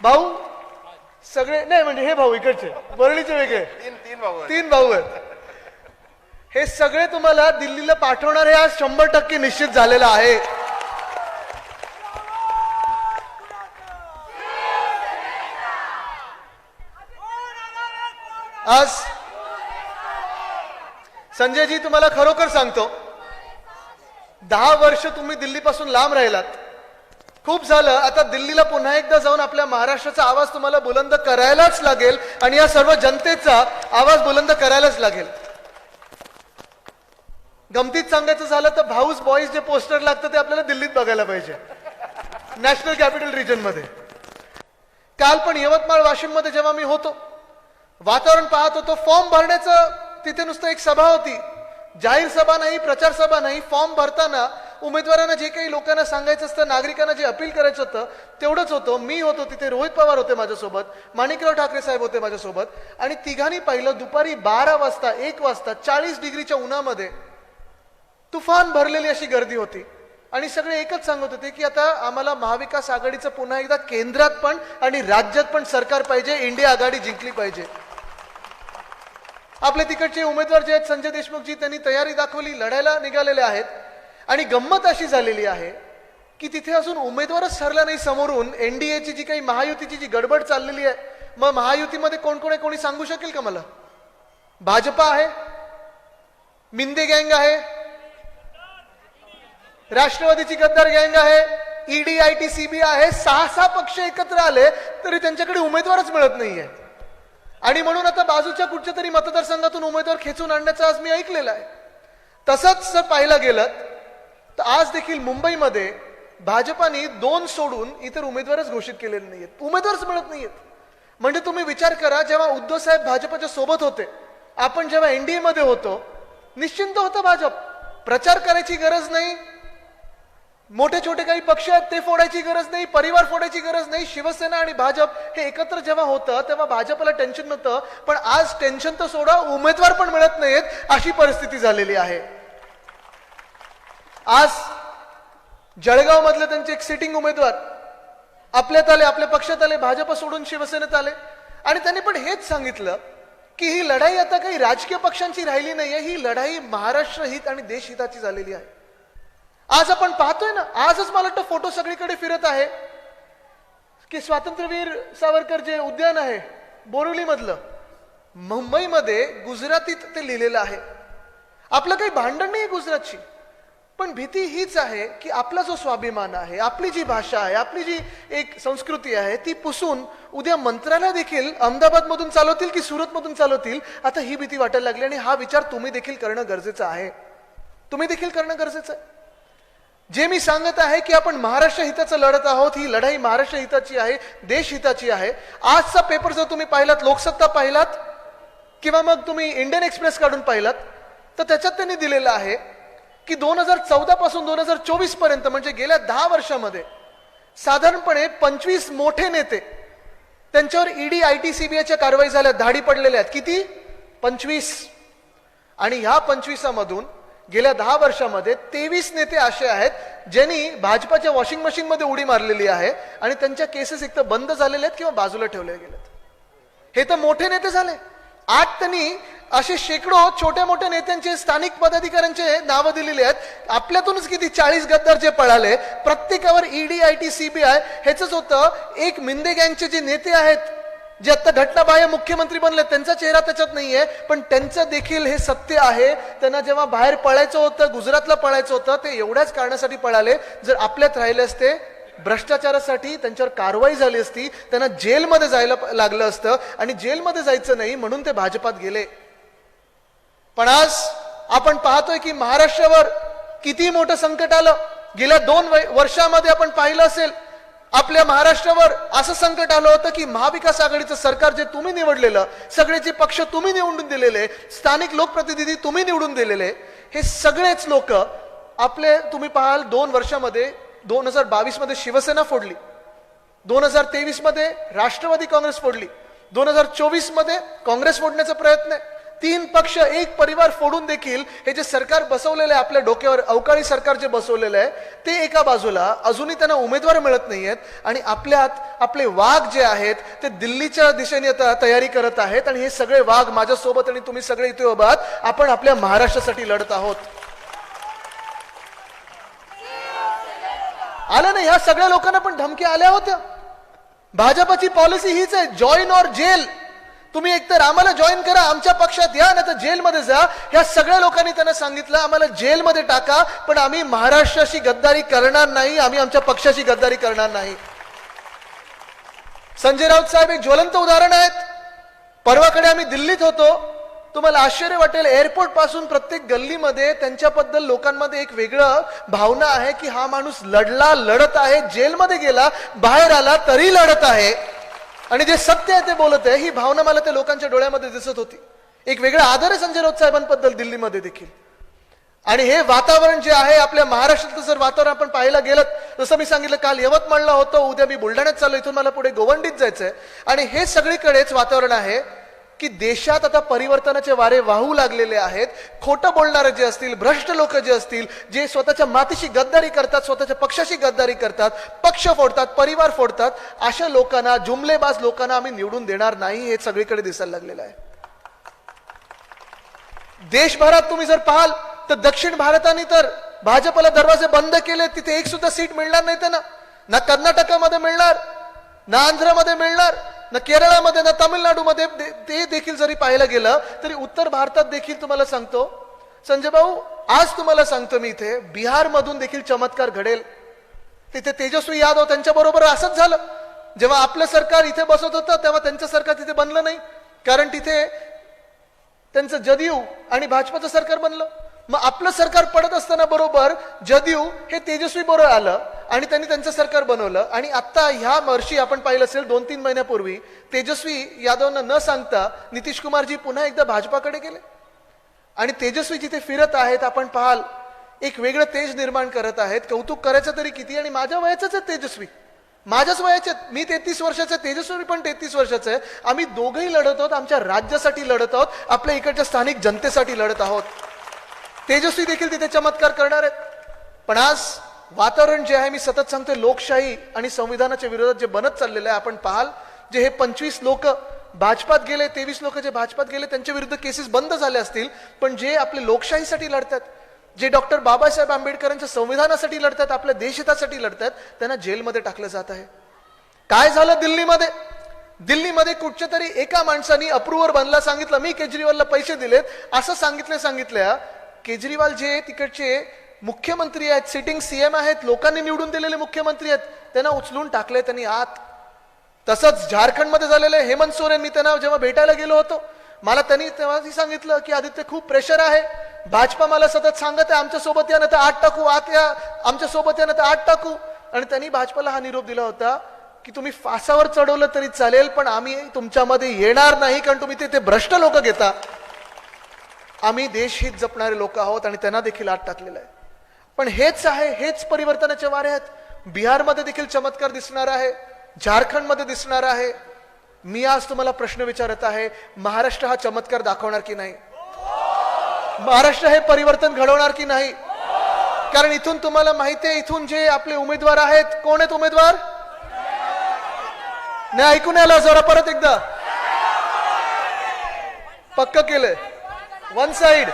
भाऊ सगळे नाही म्हणजे हे भाऊ इकडचे वरळीचे वेगळे. तीन तीन भाऊ आहेत. तीन भाऊ आहेत. हे सगळे तुम्हाला दिल्लीला पाठवणार हे आज शंभर टक्के निश्चित झालेलं आहे. आज संजयजी तुम्हाला खरोखर सांगतो दहा वर्ष तुम्ही दिल्लीपासून लांब राहिलात. खूप झालं. आता दिल्लीला पुन्हा एकदा जाऊन आपल्या महाराष्ट्राचा आवाज तुम्हाला बुलंद करायलाच लागेल आणि या सर्व जनतेचा आवाज बुलंद करायलाच लागेल. गमतीत सांगायचं झालं तर भाऊस बॉईज जे पोस्टर लागतं ते आपल्याला दिल्लीत बघायला पाहिजे. नॅशनल कॅपिटल रिजनमध्ये काल पण यवतमाळ वाशिममध्ये जेव्हा मी होतो वातावरण पाहत होतो फॉर्म भरण्याचं तिथे नुसतं एक सभा होती. जाहीर सभा नाही प्रचार सभा नाही फॉर्म भरताना उमेदवारांना जे काही लोकांना सांगायचं असतं नागरिकांना जे अपील करायचं होतं तेवढंच होतं. मी होतो तिथे रोहित पवार होते माझ्यासोबत माणिकराव ठाकरे साहेब होते माझ्यासोबत. आणि तिघांनी पाहिलं दुपारी बारा वाजता एक वाजता चाळीस डिग्रीच्या उन्हामध्ये तुफान भरलेली अशी गर्दी होती. आणि सगळे एकच सांगत होते की आता आम्हाला महाविकास आघाडीचं पुन्हा एकदा केंद्रात पण आणि राज्यात पण सरकार पाहिजे इंडिया आघाडी जिंकली पाहिजे. आपले तिकडचे उमेदवार जे आहेत संजय देशमुखजी त्यांनी तयारी दाखवली लढायला निघालेले आहेत. आणि गंमत अशी झालेली आहे की तिथे अजून उमेदवारच ठरला नाही समोरून एन डी एची जी काही महायुतीची जी गडबड चाललेली आहे मग महायुतीमध्ये कोण कोण आहे कोणी सांगू शकेल का मला? भाजपा आहे मिंदे गँग आहे राष्ट्रवादीची गद्दार गँग आहे E ED I T CB आहे सहा सहा पक्ष एकत्र आले तरी त्यांच्याकडे उमेदवारच मिळत नाहीये. आणि म्हणून आता बाजूच्या कुठच्या तरी मतदारसंघातून उमेदवार खेचून आणण्याचं आज मी ऐकलेलं आहे. तसंच जर पाहायला गेलं तर आज देखील मुंबईमध्ये भाजपाने दोन सोडून इतर उमेदवारच घोषित केलेले नाहीयेत. उमेदवारच मिळत नाहीयेत. म्हणजे तुम्ही विचार करा जेव्हा उद्धव साहेब भाजपच्या सोबत होते आपण जेव्हा एनडीए मध्ये होतो निश्चिंत होतं भाजप. प्रचार करायची गरज नाही. मोठे छोटे काही पक्ष आहेत ते फोडायची गरज नाही परिवार फोडायची गरज नाही. शिवसेना आणि भाजप हे एकत्र जेव्हा होतं तेव्हा भाजपला टेन्शन नव्हतं. पण आज टेन्शन तर सोडा उमेदवार पण मिळत नाहीत अशी परिस्थिती झालेली आहे. आज जळगाव मधले त्यांचे एक सिटिंग उमेदवार आपल्यात आले आपल्या पक्षात आले भाजप सोडून शिवसेनेत आले. आणि त्यांनी पण हेच सांगितलं की ही लढाई आता काही राजकीय पक्षांची राहिली नाहीये ही लढाई महाराष्ट्र हित आणि देशहिताची झालेली आहे. आज आपण पाहतोय ना आजच मला वाटतं फोटो सगळीकडे फिरत आहे की स्वातंत्र्यवीर सावरकर जे उद्यान आहे बोरिवली मधलं मुंबईमध्ये गुजरातीत ते लिहिलेलं आहे. आपलं काही भांडण नाही गुजरातची पण भीती हीच आहे की आपला जो स्वाभिमान आहे आपली जी भाषा आहे आपली जी एक संस्कृती आहे ती पुसून उद्या मंत्रालय देखील अहमदाबादमधून चालवतील की सुरतमधून चालवतील? आता ही भीती वाटायला लागली आणि हा विचार तुम्ही देखील करणं गरजेचं आहे. तुम्ही देखील करणं गरजेचं आहे. जे मी सांगत आहे की आपण महाराष्ट्र हिताचं लढत आहोत ही लढाई महाराष्ट्र हिताची आहे देश हिताची आहे. आजचा पेपर जर तुम्ही पाहिलात लोकसत्ता पाहिलात किंवा मग तुम्ही इंडियन एक्सप्रेस काढून पाहिलात तर त्याच्यात त्यांनी दिलेलं आहे की दोन हजार चौदा पासून दोन हजार चोवीसपर्यंत म्हणजे गेल्या दहा वर्षामध्ये साधारणपणे पंचवीस मोठे नेते त्यांच्यावर ईडी आय टी सीबीआयच्या कारवाई झाल्या धाडी पडलेल्या आहेत. किती? पंचवीस. आणि ह्या पंचवीसामधून गेल्या दहा वर्षामध्ये तेवीस नेते असे आहेत ज्यांनी भाजपाच्या वॉशिंग मशीन मध्ये उडी मारलेली आहे आणि त्यांच्या केसेस एक तर बंद झालेले आहेत किंवा बाजूला ठेवले गेलेत. हे तर मोठे नेते झाले. आठ त्यांनी असे शेकडो छोट्या मोठ्या नेत्यांचे स्थानिक पदाधिकाऱ्यांचे नावं दिलेली आहेत. आपल्यातूनच किती चाळीस गद्दार जे पळाले प्रत्येकावर ईडी आय टी सीबीआय ह्याच होतं. एक मिंदे गँगचे जे नेते आहेत जे आता घटनाबाह्य मुख्यमंत्री बनले त्यांचा चेहरा त्याच्यात नाहीये पण त्यांचं देखील हे सत्य आहे. त्यांना जेव्हा बाहेर पळायचं होतं गुजरातला पळायचं होतं ते एवढ्याच कारणासाठी पळाले. जर आपल्यात राहिले असते भ्रष्टाचारासाठी त्यांच्यावर कारवाई झाली असती त्यांना जेलमध्ये जायला लागलं असतं. आणि जेलमध्ये जायचं नाही म्हणून ते भाजपात गेले. पण आज आपण पाहतोय की महाराष्ट्रावर किती मोठं संकट आलं. गेल्या दोन वर्षामध्ये आपण पाहिलं असेल आपल्या महाराष्ट्रावर असं संकट आलं होतं की महाविकास आघाडीचं सरकार जे तुम्ही निवडलेलं सगळे जे पक्ष तुम्ही निवडून दिलेले स्थानिक लोकप्रतिनिधी तुम्ही निवडून दिलेले हे सगळेच लोक आपले तुम्ही पाहाल दोन वर्षामध्ये दोन हजार बावीसमध्ये शिवसेना फोडली. दोन हजार तेवीसमध्ये राष्ट्रवादी काँग्रेस फोडली. दोन हजार चोवीसमध्ये काँग्रेस फोडण्याचा प्रयत्न आहे. तीन पक्ष एक परिवार फोडून देखील हे जे सरकार बसवलेलं आहे आपल्या डोक्यावर अवकाळी सरकार जे बसवलेलं आहे ते एका बाजूला अजूनही त्यांना उमेदवार मिळत नाही आहेत आणि आपल्यात आपले वाघ जे आहेत ते दिल्लीच्या दिशेने आता तयारी करत आहेत आणि हे सगळे वाघ माझ्यासोबत आणि तुम्ही सगळे इथे उभा आहात. आपण आपल्या महाराष्ट्रासाठी लढत आहोत. आलं नाही ह्या सगळ्या लोकांना पण धमकी आल्या होत्या. भाजपाची पॉलिसी हीच आहे जॉईन ऑर जेल. तुम्ही एकतर आम्हाला जॉईन करा आमच्या पक्षात या ना तर जेलमध्ये जा. ह्या सगळ्या लोकांनी त्यांना सांगितलं आम्हाला जेलमध्ये टाका पण आम्ही महाराष्ट्राशी गद्दारी करणार नाही आम्ही आमच्या पक्षाशी गद्दारी करणार नाही. संजय राऊत साहेब एक ज्वलंत उदाहरण आहेत. परवाकडे आम्ही दिल्लीत होतो. तुम्हाला आश्चर्य वाटेल एअरपोर्टपासून प्रत्येक गल्लीमध्ये त्यांच्याबद्दल लोकांमध्ये एक वेगळं भावना आहे की हा माणूस लढला लढत आहे जेलमध्ये गेला बाहेर आला तरी लढत आहे. आणि जे सत्य आहे ते बोलत आहे ही भावना मला त्या लोकांच्या डोळ्यामध्ये दिसत होती. एक वेगळा आदर आहे संजय राऊत साहेबांबद्दल दिल्लीमध्ये देखील. आणि हे वातावरण जे आहे आपल्या महाराष्ट्रातलं जर वातावरण आपण पाहायला गेलं जसं मी सांगितलं काल यवतमाळला होतं उद्या मी बुलढाण्यात चाललो इथून मला पुढे गोवंडीत जायचंय. आणि हे सगळीकडेच वातावरण आहे की देशात आता परिवर्तनाचे वारे वाहू लागलेले आहेत. खोटं बोलणारे जे असतील भ्रष्ट लोक जे असतील जे स्वतःच्या मातीशी गद्दारी करतात स्वतःच्या पक्षाशी गद्दारी करतात पक्ष फोडतात परिवार फोडतात अशा लोकांना जुमलेबाज लोकांना आम्ही निवडून देणार नाही हे सगळीकडे दिसायला लागलेलं आहे. देशभरात तुम्ही जर पाहाल तर दक्षिण भारताने तर भाजपला दरवाजे बंद केले तिथे एक सुद्धा सीट मिळणार नाही त्यांना. ना कर्नाटकामध्ये मिळणार ना आंध्रमध्ये मिळणार ना केरळामध्ये ना तामिळनाडूमध्ये ते देखील जरी पाहायला गेलं तरी उत्तर भारतात देखील तुम्हाला सांगतो. संजय भाऊ आज तुम्हाला सांगतो मी इथे बिहारमधून देखील चमत्कार घडेल. तिथे तेजस्वी यादव त्यांच्या बरोबर असंच झालं. जेव्हा आपलं सरकार इथे बसत होतं तेव्हा त्यांचं सरकार तिथे बनलं नाही. कारण तिथे त्यांचं जदयू आणि भाजपाचं सरकार बनलं. मग आपलं सरकार पडत असताना बरोबर जदयू हे तेजस्वी बरोबर आलं. आणि त्यांनी त्यांचं सरकार बनवलं. आणि आत्ता ह्या वर्षी आपण पाहिलं असेल दोन तीन महिन्यापूर्वी तेजस्वी यादवना न सांगता नितीश कुमारजी पुन्हा एकदा भाजपाकडे गेले. आणि तेजस्वी जिथे फिरत आहेत आपण पाहाल एक वेगळं तेज निर्माण करत आहेत. कौतुक करायचं तरी किती? आणि माझ्या वयाचंच आहे तेजस्वी. माझ्याच वयाचे मी तेहतीस वर्षाचं आहे, तेजस्वी पण तेहतीस वर्षाचं आहे. आम्ही दोघंही लढत आहोत आमच्या राज्यासाठी लढत आहोत आपल्या इकडच्या स्थानिक जनतेसाठी लढत आहोत. तेजस्वी देखील तिथे चमत्कार करणार आहेत. पण आज वातावरण जे आहे मी सतत सांगतोय लोकशाही आणि संविधानाच्या विरोधात जे बनत चाललेलं आहे आपण पाहाल जे हे पंचवीस लोक भाजपात गेले तेवीस लोक जे भाजपात गेले त्यांच्या विरुद्ध केसेस बंद झाले असतील पण जे आपले लोकशाहीसाठी लढतात जे डॉक्टर बाबासाहेब आंबेडकरांच्या संविधानासाठी लढतात आपल्या देशहितासाठी लढतात त्यांना जेलमध्ये टाकलं जात आहे. काय झालं दिल्लीमध्ये? दिल्लीमध्ये कुठच्या तरी एका माणसाने अप्रूव्हर बनला सांगितलं मी केजरीवालला पैसे दिलेत असं सांगितलं सांगितल्या केजरीवाल जे तिकडचे मुख्यमंत्री आहेत सिटिंग सीएम आहेत लोकांनी निवडून दिलेले मुख्यमंत्री आहेत त्यांना उचलून टाकले त्यांनी आत. तसंच झारखंडमध्ये झालेलं आहे हेमंत सोरेन मी त्यांना जेव्हा भेटायला गेलो होतो मला त्यांनी तेव्हाही सांगितलं की आदित्य खूप प्रेशर आहे. भाजपा मला सतत सांगत आहे आमच्यासोबत या ना तर आठ टाकू आत या आमच्यासोबत या ना तर आठ टाकू. आणि त्यांनी भाजपाला हा निरोप दिला होता की तुम्ही फासावर चढवलं तरी चालेल पण आम्ही तुमच्यामध्ये येणार नाही कारण तुम्ही तिथे भ्रष्ट लोक घेता. आम्ही देशहित जपणारे लोक आहोत आणि त्यांना देखील आत टाकलेलं आहे. पण हेच आहे हेच परिवर्तनाचे वारे आहेत. बिहारमध्ये देखील चमत्कार दिसणार आहे झारखंडमध्ये दिसणार आहे. मी आज तुम्हाला प्रश्न विचारत आहे महाराष्ट्र हा चमत्कार दाखवणार की नाही? महाराष्ट्र हे परिवर्तन घडवणार की नाही? कारण इथून तुम्हाला माहिती आहे इथून जे आपले उमेदवार आहेत कोण आहेत उमेदवार? नाही ऐकून आला जरा परत एकदा. पक्क केलंय. वन साइड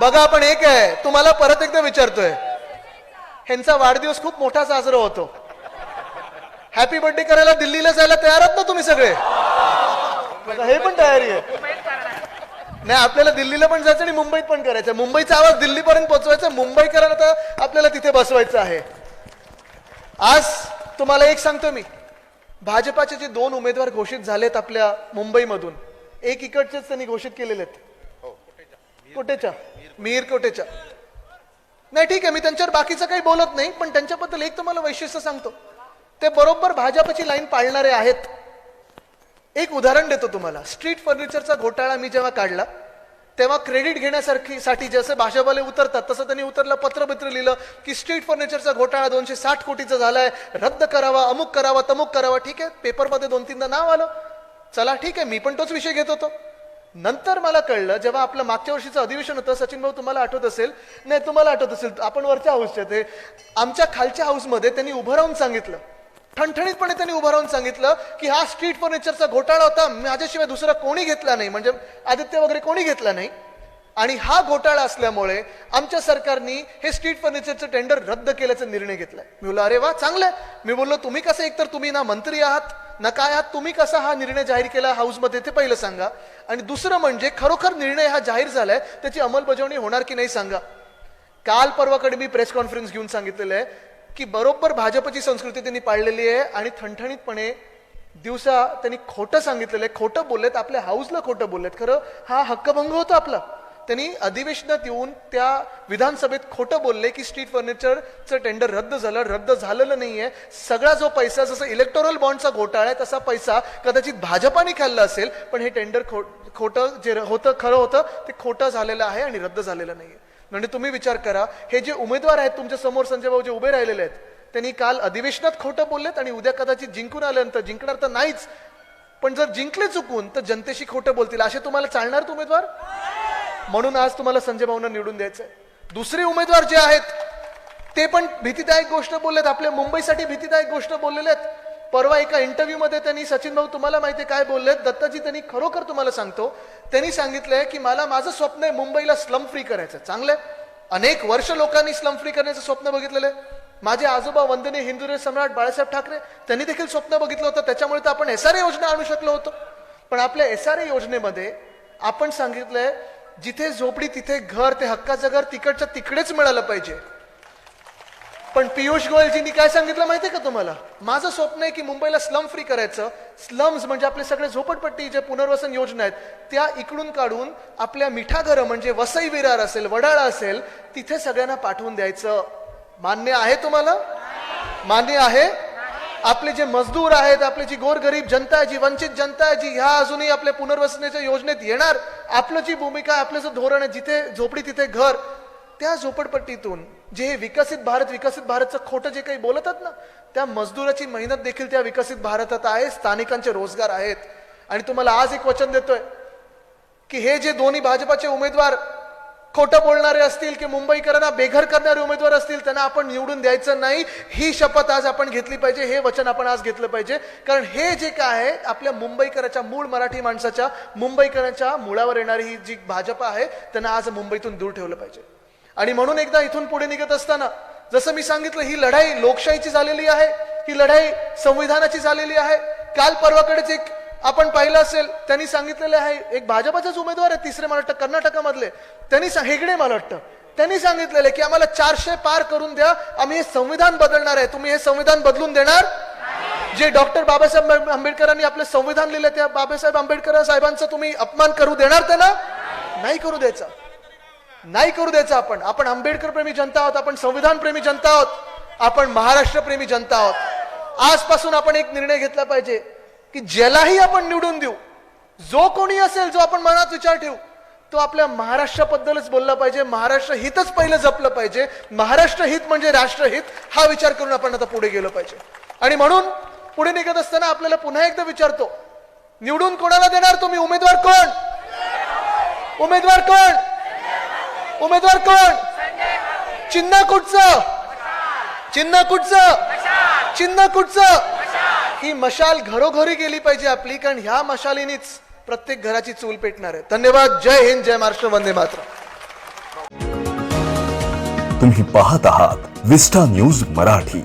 बघा आपण एक आहे. तुम्हाला परत एकदा विचारतोय. ह्यांचा वाढदिवस खूप मोठा साजरा होतो. हॅपी बर्थडे करायला दिल्लीला जायला तयार आहात ना तुम्ही सगळे? बघा, हे पण तयारी आहे. नाही आपल्याला दिल्लीला पण जायचं आणि मुंबईत पण करायचं. मुंबईचा आवाज दिल्लीपर्यंत पोहोचवायचा. मुंबईकरांना तर आपल्याला तिथे बसवायचं आहे. आज तुम्हाला एक सांगतो मी. भाजपाचे जे दोन उमेदवार घोषित झालेत आपल्या मुंबईमधून एक इकडचेच त्यांनी घोषित केलेले आहेत कोटेच्या. मीर कोटेच्या. नाही ठीक आहे मी त्यांच्यावर बाकीचं काही बोलत नाही पण त्यांच्याबद्दल एक तुम्हाला वैशिष्ट्य सांगतो. ते बरोबर भाजपची लाईन पाळणारे आहेत. एक उदाहरण देतो तुम्हाला. स्ट्रीट फर्निचरचा घोटाळा मी जेव्हा काढला तेव्हा क्रेडिट घेण्यासारखी साठी जसं भाजपाले उतरतात तसं त्यांनी उतरलं पत्रपत्र लिहिलं की स्ट्रीट फर्निचरचा घोटाळा दोनशे साठ कोटीचा झालाय रद्द करावा अमुक करावा तमुक करावा. ठीक आहे पेपरमध्ये दोन तीनदा नाव आलं. चला ठीक आहे मी पण तोच विषय घेत होतो. नंतर मला कळलं जेव्हा आपलं मागच्या वर्षीचं अधिवेशन होतं सचिन भाऊ तुम्हाला आठवत असेल? नाही तुम्हाला आठवत असेल. आपण वरच्या हाऊसचे ते आमच्या खालच्या हाऊसमध्ये त्यांनी उभं राहून सांगितलं. ठणठणीतपणे त्यांनी उभं राहून सांगितलं की हा स्ट्रीट फर्निचरचा घोटाळा होता माझ्याशिवाय दुसरा कोणी घेतला नाही. म्हणजे आदित्य वगैरे कोणी घेतला नाही. आणि हा घोटाळा असल्यामुळे आमच्या सरकारने हे स्ट्रीट फर्निचरचं टेंडर रद्द केल्याचा निर्णय घेतलाय. मी बोललो अरे वा चांगलं मी बोललो तुम्ही कसं एकतर तुम्ही ना मंत्री आहात नका काय तुम्ही कसा हा निर्णय जाहीर केला हाऊसमध्ये ते पहिलं सांगा. आणि दुसरं म्हणजे खरोखर निर्णय हा जाहीर झालाय त्याची अंमलबजावणी होणार की नाही सांगा. काल परवाकडे मी प्रेस कॉन्फरन्स घेऊन सांगितलेलं आहे की बरोबर भाजपची संस्कृती त्यांनी पाळलेली आहे आणि ठणठणीतपणे दिवसा त्यांनी खोटं सांगितलेलं आहे. खोटं बोललेत आपल्या हाऊसला खोटं बोललेत. खरं हा हक्कभंग होता आपला. त्यांनी अधिवेशनात येऊन त्या विधानसभेत खोटं बोलले की स्ट्रीट फर्निचरचं टेंडर रद्द झालं रद्द झालेलं नाहीये. सगळा जो पैसा जसं इलेक्टोरल बॉन्डचा घोटाळा आहे तसा पैसा कदाचित भाजपाने खाल्ला असेल पण हे टेंडर खो खोटं जे होतं खरं होतं ते खोटं झालेलं आहे आणि रद्द झालेलं नाहीये. म्हणजे तुम्ही विचार करा हे जे उमेदवार आहेत तुमच्यासमोर संजय भाऊ जे उभे राहिलेले आहेत त्यांनी काल अधिवेशनात खोटं बोललेत आणि उद्या कदाचित जिंकून आल्यानंतर जिंकणार तर नाहीच पण जर जिंकले चुकून तर जनतेशी खोटं बोलतील. असे तुम्हाला चालणार उमेदवार? म्हणून आज तुम्हाला संजय भाऊंना निवडून आहे दुसरे उमेदवार जे आहेत ते पण भीतीदायक गोष्ट बोललेत. आपल्या मुंबईसाठी भीतीदायक गोष्ट बोललेले आहेत. परवा एका इंटरव्ह्यूमध्ये त्यांनी सचिन भाऊ तुम्हाला माहिती आहे काय बोललेत? दत्ताजी त्यांनी खरोखर तुम्हाला सांगतो त्यांनी सांगितलंय की मला माझं स्वप्न आहे मुंबईला स्लम फ्री करायचं. चांगलंय अनेक वर्ष लोकांनी स्लम फ्री करण्याचं स्वप्न बघितलेलं आहे. माझे आजोबा वंदने हिंदुरे सम्राट बाळासाहेब ठाकरे त्यांनी देखील स्वप्न बघितलं होतं. त्याच्यामुळे तर आपण एस आर योजना आणू शकलो होतो. पण आपल्या एस आर योजनेमध्ये आपण सांगितलंय जिथे झोपडी तिथे घर ते हक्काचं घर तिकडच्या तिकडेच मिळालं पाहिजे. पण पियुष गोयलजींनी काय सांगितलं माहितीये का तुम्हाला? माझं स्वप्न आहे की मुंबईला स्लम फ्री करायचं. स्लम्स म्हणजे आपले सगळे झोपडपट्टी जे पुनर्वसन योजना आहेत त्या इकडून काढून आपल्या मिठाघरं म्हणजे वसई विरार असेल वडाळा असेल तिथे सगळ्यांना पाठवून द्यायचं. मान्य आहे तुम्हाला? मान्य आहे? आपले जे मजदूर आहेत आपली जी गोरगरीब जनता आहे जी वंचित जनता आहे जी ह्या अजूनही आपल्या पुनर्वसनेच्या योजनेत येणार आपलं जी भूमिका आहे, आपलं जे धोरण आहे जिथे झोपडी तिथे घर त्या झोपडपट्टीतून जे हे विकसित भारत विकसित भारतचं खोटं जे काही बोलतात ना त्या मजदुराची मेहनत देखील त्या विकसित भारतात आहे स्थानिकांचे रोजगार आहेत. आणि तुम्हाला आज एक वचन देतोय की हे जे दोन्ही भाजपाचे उमेदवार खोटं बोलणारे असतील की मुंबईकरांना बेघर करणारे उमेदवार असतील त्यांना आपण निवडून द्यायचं नाही. ही शपथ आज आपण घेतली पाहिजे हे वचन आपण आज घेतलं पाहिजे. कारण हे जे काय आहे आपल्या मुंबईकराच्या मूळ मराठी माणसाच्या मुंबईकरांच्या मुळावर येणारी ही जी भाजप आहे त्यांना आज मुंबईतून दूर ठेवलं पाहिजे. आणि म्हणून एकदा इथून पुढे निघत असताना जसं मी सांगितलं ही लढाई लोकशाहीची झालेली आहे ही लढाई संविधानाची झालेली आहे. काल परवाकडेच एक आपण पाहिलं असेल त्यांनी सांगितलेलं आहे एक भाजपाचाच उमेदवार आहे तिसरे मला वाटतं कर्नाटकामधले. त्यांनी हेगडे मला वाटतं. त्यांनी सांगितलेलं आहे की आम्हाला चारशे पार करून द्या आम्ही हे संविधान बदलणार आहे. तुम्ही हे संविधान बदलून देणार? जे डॉक्टर बाबासाहेब आंबेडकरांनी आपलं संविधान लिहिलं त्या बाबासाहेब आंबेडकर साहेबांचा तुम्ही अपमान करू देणार त्यांना? नाही करू द्यायचा. नाही करू द्यायचा आपण. आपण आंबेडकर प्रेमी जनता आहोत आपण संविधान प्रेमी जनता आहोत आपण महाराष्ट्र प्रेमी जनता आहोत. आजपासून आपण एक निर्णय घेतला पाहिजे. की ज्यालाही आपण निवडून देऊ जो कोणी असेल जो आपण मनात विचार ठेवू तो आपल्या महाराष्ट्राबद्दलच बोलला पाहिजे. महाराष्ट्र हितच पहिलं जपलं पाहिजे. महाराष्ट्र हित म्हणजे राष्ट्रहित हा विचार करून आपण आता पुढे गेलो पाहिजे. आणि म्हणून पुढे निघत असताना आपल्याला पुन्हा एकदा विचारतो निवडून कोणाला देणार तुम्ही? उमेदवार कोण? उमेदवार कोण? उमेदवार कोण? चिन्ह कुठचं? चिन्ह कुठचं? चिन्ह कुठचं? ही मशाल घरोघरी गेली पाहिजे आपली कारण ह्या मशालीनीच प्रत्येक घराची चूल पेटणार आहे. धन्यवाद. जय हिंद जय महाराष्ट्र वंदे मात्र तुम्ही पाहत आहात विस्टा न्यूज मराठी.